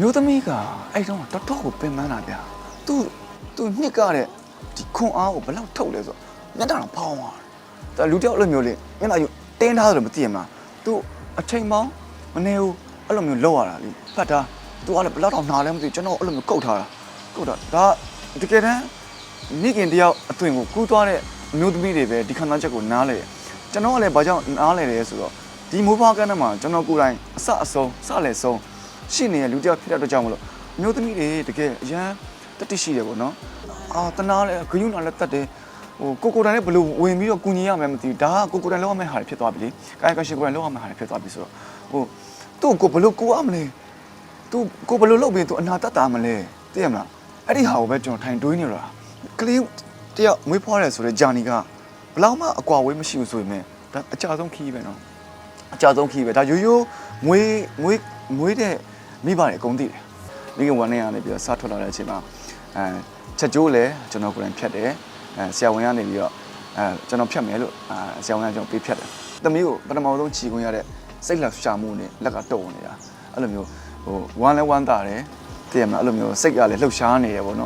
မျိုးသမီးကအဲ့တော့တော်တော်ကိုပင်ပန်းတာဗျာသူသူနှစ်ကတဲ့ဒီခွန်အားကိုဘယ်လောက်ထုတ်လဲဆိုတော့မျက်နှာတော့ဖောင်းသွားတယ်ဒါလူတစ်ယောက်အဲ့လိုမျိုးလေးမျက်နှာယူတင်းထားတယ်လို့မသိရမလားသူအချိန်ပေါင်းမနေဘူးအဲ့လိုမျိုးလောက်ရတာလေဖတ်တာသူကလည်းဘယ်လောက်တော့နားလဲမသိဘူးကျွန်တော်အဲ့လိုမျိုးကုတ်ထားတာကုတ်တာဒါတကယ်တမ်းမိခင်တယောက်အသွင်ကိုကူးသွားတဲ့အမျိုးသမီးတွေပဲဒီခန္ဓာချက်ကိုနားလဲတယ်ကျွန်တော်ကလည်းဘာကြောင့်နားလဲတယ်ဆိုတော့ဒီမိုးဖွားကန်းထဲမှာကျွန်တော်ကိုယ်တိုင်အစအဆုံးစလည်းဆုံး ရှိနေတဲ့လူတစ်ယောက်ဖြစ်တဲ့အတွက်ကြောင့်မလို့အမျိုးသမီးတွေတကယ်အရန်တတိရှိတယ်ပေါ့နော်အာတနာလည်းဂယုဏလည်းတတ်တယ်ဟိုကိုကိုတိုင်လည်းဘလို့ဝင်ပြီးတော့ကူညီရမယ်မသိဘူးဒါကကိုကိုတိုင်လောက်ရမယ့်ဟာတွေဖြစ်သွားပြီလေကာယကရှိကိုတိုင်လောက်ရမယ့်ဟာတွေဖြစ်သွားပြီဆိုတော့ဟိုသူ့ကိုဘလို့ကူရမလဲသူကိုဘလို့လုပ်ပြီးသူအနာတတ်တာမလဲသိရမလားအဲ့ဒီဟာကိုပဲကျွန်တော်ထိုင်တွေးနေတော့ကလေးတယောက်မွေးဖွားတယ်ဆိုတဲ့ဂျာနီကဘလောက်မှအကွာဝေးမရှိဘူးဆိုရင်ဒါအကြဆုံးခီးပဲနော်အကြဆုံးခီးပဲဒါရိုးရိုးငွေငွေငွေတဲ့ မိဘတွေအကုန်သိတယ်မိခင်ဝန်ထဲကနေပြီးတော့စားထွက်လာတဲ့အချိန်မှာအဲချက်ကျိုးလဲကျွန်တော်ကိုယ်တိုင်ဖြတ်တယ်အဲဆရာဝန်ကနေပြီးတော့အဲကျွန်တော်ဖြတ်မယ်လို့အဲဆရာဝန်ကကျွန်တော်ပေးဖြတ်တယ်သမီးကိုပထမဆုံးခြီခွင့်ရတဲ့စိတ်လှရှာမှုနဲ့လက်ကတုံနေတာအဲ့လိုမျိုးဟိုဝမ်းလဲဝမ်းသာတယ်သိရမလားအဲ့လိုမျိုးစိတ်ကလည်းလှုပ်ရှားနေတယ်ပေါ့နော်